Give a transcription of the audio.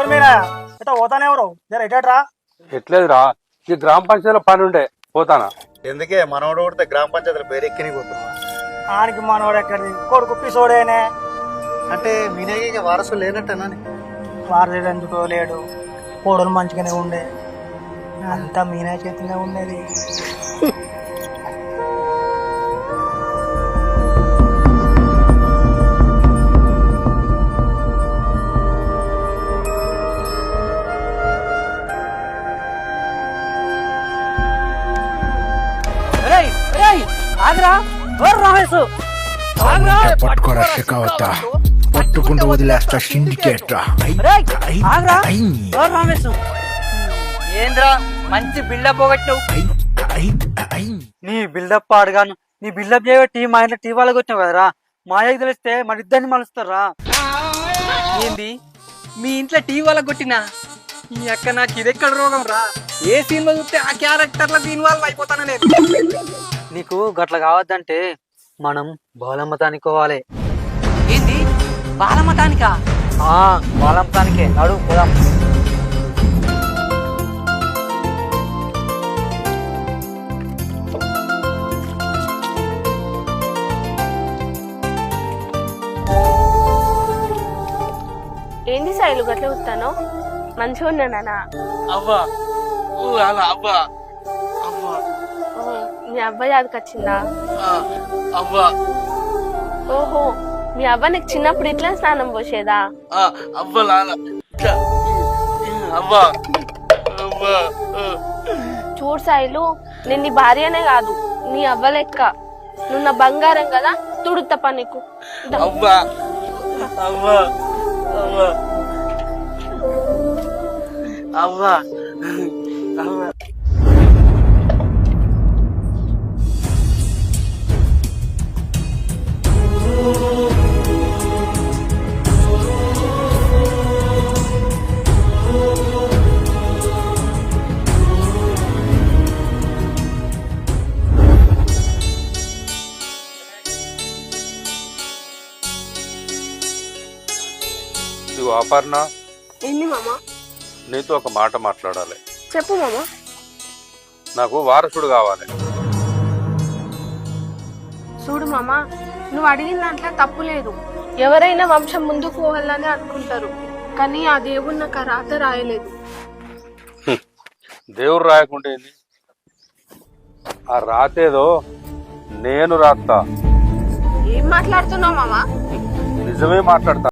ఎవరు మీరా? ఎట్లా పోతానే ఎవరు? జర ఎటట్రా ఎట్లేదురా ఈ గ్రామ పంచాయతీలో పని ఉండే పోతానా? ఎందుకే మనోడు కొడితే గ్రామ పంచాయతీలో పేరు ఎక్కిని పోతున్నా? ఆనికి మనోడు ఎక్కడిది? కొడుకు పిసోడేనే అంటే మీనేక వారసులు లేనట్టేనా వారసుడు ఎందుకో లేడు. కోడలు మంచిగానే ఉండే. అంతా మీనా చేతిలో ఉండేది. ఆగ్రా ఆగ్రా! పట్టుకోరా పట్టుకుంటూ వదిలేస్తా సిండికేట్ ఆగ్రా ఏంద్రా మంచి బిల్డప్ పోగొట్టావు ఐ, ఐ, ఐ. నీ బిల్డప్ పాడుగాను నీ బిల్డప్ చేయబట్టి మా ఇంట్లో టీ వాళ్ళకి వచ్చినావు కదరా. మా అయ్యకి తెలిస్తే మన ఇద్దరిని మలుస్తారా? ఏంది? మీ ఇంట్లో టీవీ వాళ్ళకి కొట్టినా? ఈ అక్క నాకు ఇదెక్కడ రోగం రా ఏ సినిమా చూస్తే ఆ క్యారెక్టర్లో దీని వాళ్ళు అయిపోతాను నేను నీకు గట్ల కావద్దంటే మనం బోలమ్మతానికి పోవాలి ఏంది? బాలమతానికా? ఆ బోలమ్మతానికే నడు పోదాం. ఏంది సాయిలు గట్ల వస్తాను మంచిగా ఉన్నానా అవ్వా. అవ్వా. అవ్వా. మీ అబ్బాయి అదికి వచ్చిందా? ఆ, అవ్వా. ఓహో మీ అవ్వ నీకు చిన్నప్పుడు ఇట్లా స్నానం పోసేదా? అవ్వ. అవ్వా. అవ్వా. ఆ. చూడు సాయిలు నేను నీ భార్యనే కాదు నీ అవ్వ లెక్క. నువ్వు నా బంగారం కదా తుడు తప్ప నీకు దా. అవ్వా. అవ్వా. అవ్వా. అవ్వా. అవ్వా. ఇదిగో అపర్ణ. ఏంది మామ? నీతో ఒక మాట మాట్లాడాలి. చెప్పు మామ. నాకు వారసుడు కావాలి. చూడు మామ నువ్వు అడిగిన దాంట్లో తప్పు లేదు. ఎవరైనా వంశం ముందుకు పోవాలని అనుకుంటారు కానీ ఆ దేవుడు నాకు ఆ రాత రాయలేదు. దేవుడు రాయకుంటే ఏంది? ఆ రాతేదో నేను రాస్తా ఏం మాట్లాడుతున్నావు మామ? నిజమే మాట్లాడతా.